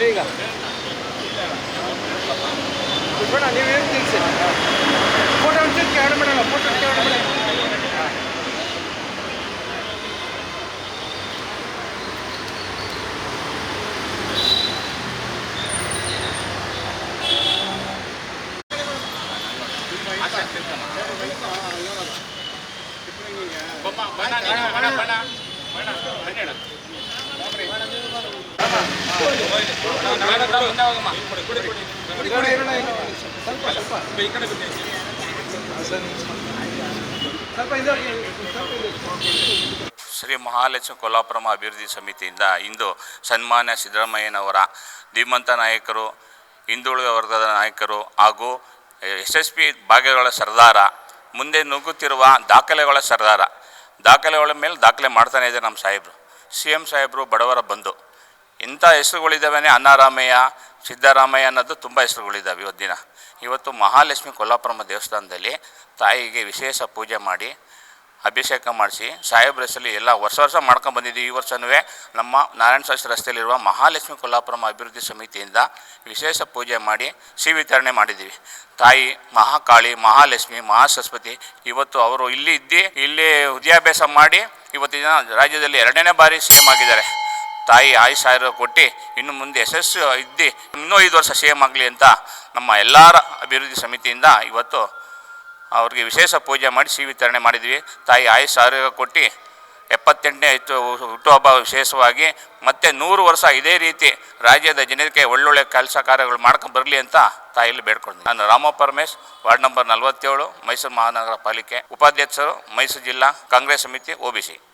ನಿಲ್ಸಿ ಈಗ ಬೇಡ ನೀವು ಏನು ನಿಲ್ಸಿ ಫೋಟೋ ಒಂಚೂರು ಕೆಳಗಡೆ ಬಿಡೋಣ ಫೋಟೋ ಕೆಳಗಡೆ ಬಿಡಿ ಇರೋಣ, ಇರೋಣ, ಇರೋಣ. ಸ್ವಲ್ಪ ಸ್ವಲ್ಪ ಸ್ವಲ್ಪ ಶ್ರೀ ಮಹಾಲಕ್ಷ್ಮಿ ಕೊಲ್ಲಾಪುರಮ ಅಭಿವೃದ್ಧಿ ಸಮಿತಿಯಿಂದ ಇಂದು ಸನ್ಮಾನ್ಯ ಸಿದ್ದರಾಮಯ್ಯನವರ ಧೀಮಂತ ನಾಯಕರು, ಹಿಂದುಳಿದ ವರ್ಗದ ನಾಯಕರು ಹಾಗೂ ಎಸ್ ಎಸ್ ಪಿ ಭಾಗ್ಯಗಳ ಸರ್ದಾರ, ಮುಂದೆ ನುಗ್ಗುತ್ತಿರುವ ದಾಖಲೆಗಳ ಸರ್ದಾರ. ದಾಖಲೆಗಳ ಮೇಲೆ ದಾಖಲೆ ಮಾಡ್ತಾನೆ ಇದೆ ನಮ್ಮ ಸಾಹೇಬರು. ಸಿ ಎಂ ಸಾಹೇಬರು ಬಡವರ ಬಂಧು. ಇಂಥ ಹೆಸರುಗಳಿದ್ದಾವೆ ಅನ್ನಾರಾಮಯ್ಯ ಸಿದ್ದರಾಮಯ್ಯ ಅನ್ನೋದು ತುಂಬ ಹೆಸರುಗಳಿದ್ದಾವೆ ಇವತ್ತು ದಿನ. ಇವತ್ತು ಮಹಾಲಕ್ಷ್ಮಿ ಕೊಲ್ಲಾಪುರಮ್ಮ ದೇವಸ್ಥಾನದಲ್ಲಿ ತಾಯಿಗೆ ವಿಶೇಷ ಪೂಜೆ ಮಾಡಿ, ಅಭಿಷೇಕ ಮಾಡಿಸಿ ಸಾಹೇಬ್ರ ಹೆಸರಲ್ಲಿ ಎಲ್ಲ ವರ್ಷ ವರ್ಷ ಮಾಡ್ಕೊಂಡು ಬಂದಿದ್ದೀವಿ ಈ ವರ್ಷವೂ ನಮ್ಮ ನಾರಾಯಣ ಶಾಸ್ತ್ರಿ ರಸ್ತೆಯಲ್ಲಿರುವ ಮಹಾಲಕ್ಷ್ಮಿ ಕೊಲ್ಲಾಪುರಂ ಅಭಿವೃದ್ಧಿ ಸಮಿತಿಯಿಂದ ವಿಶೇಷ ಪೂಜೆ ಮಾಡಿ ಸಿ ವಿತರಣೆ ಮಾಡಿದ್ದೀವಿ. ತಾಯಿ ಮಹಾಕಾಳಿ, ಮಹಾಲಕ್ಷ್ಮಿ, ಮಹಾಸರಸ್ವತಿ ಇವತ್ತು ಅವರು ಇಲ್ಲಿ ಇದ್ದು, ಇಲ್ಲಿ ವಿದ್ಯಾಭ್ಯಾಸ ಮಾಡಿ ಇವತ್ತಿನ ರಾಜ್ಯದಲ್ಲಿ ಎರಡನೇ ಬಾರಿ ಸಿ ಆಗಿದ್ದಾರೆ. ತಾಯಿ ಆಯುಷ್ ಆಯುರ್ವೇದ ಕೊಟ್ಟು ಇನ್ನು ಮುಂದೆ ಯಶಸ್ಸು ಇದ್ದು, ಇನ್ನೂ ಐದು ವರ್ಷ ಸೇಮ್ ಆಗಲಿ ಅಂತ ನಮ್ಮ ಎಲ್ಲರ ಅಭಿವೃದ್ಧಿ ಸಮಿತಿಯಿಂದ ಇವತ್ತು ಅವ್ರಿಗೆ ವಿಶೇಷ ಪೂಜೆ ಮಾಡಿ ಸಿಹಿ ವಿತರಣೆ ಮಾಡಿದ್ವಿ. ತಾಯಿ ಆಯುಷ್ ಆರೋಗ್ಯ ಕೊಟ್ಟು ಎಪ್ಪತ್ತೆಂಟನೇ ಹೆಚ್ಚು ಹುಟ್ಟುಹಬ್ಬ ವಿಶೇಷವಾಗಿ ಮತ್ತೆ ನೂರು ವರ್ಷ ಇದೇ ರೀತಿ ರಾಜ್ಯದ ಜನರಿಗೆ ಒಳ್ಳೊಳ್ಳೆ ಕೆಲಸ ಕಾರ್ಯಗಳು ಮಾಡ್ಕೊಂಡು ಬರಲಿ ಅಂತ ತಾಯಿಯಲ್ಲಿ ಬೇಡ್ಕೊಂಡು ನಾನು ರಾಮ ಪರಮೇಶ್, ವಾರ್ಡ್ ನಂಬರ್ ನಲವತ್ತೇಳು, ಮೈಸೂರು ಮಹಾನಗರ ಪಾಲಿಕೆ ಉಪಾಧ್ಯಕ್ಷರು, ಮೈಸೂರು ಜಿಲ್ಲಾ ಕಾಂಗ್ರೆಸ್ ಸಮಿತಿ, ಒ ಬಿ ಸಿ.